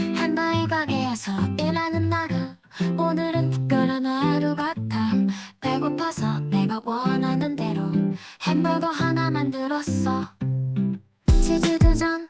햄버거 가게에서 일하는 나를 오늘은 특별한 하루 같아. 배고파서 내가 원하는 대로 햄버거 하나 만들었어. 치즈 두점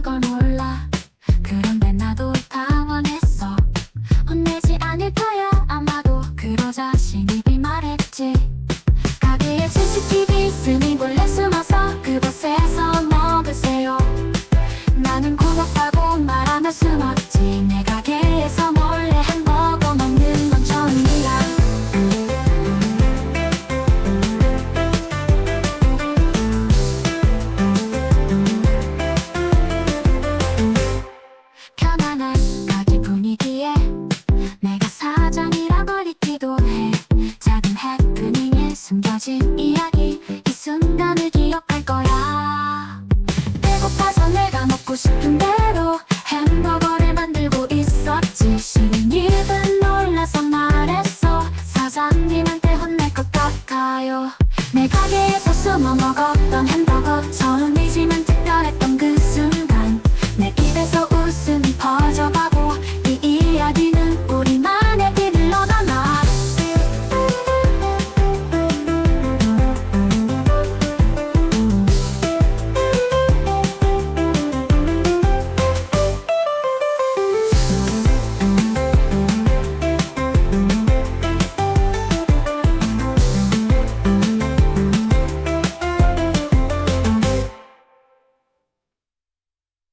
그걸 몰라. 그런데 나도 당황했어. 혼내지 않을 거야 아마도. 그러자 신입이 말했지. 가게에 CCTV 있으니 몰래 숨어서 그곳에서 먹으세요. 나는 고맙다고 가진 이야기. 이 순간을 기억할 거야. 배고파서 내가 먹고 싶은 대로 햄버거를 만들고 있었지. 신입은 놀라서 말했어. 사장님한테 혼낼 것 같아요. 내 가게에서 숨어 먹었던 햄버거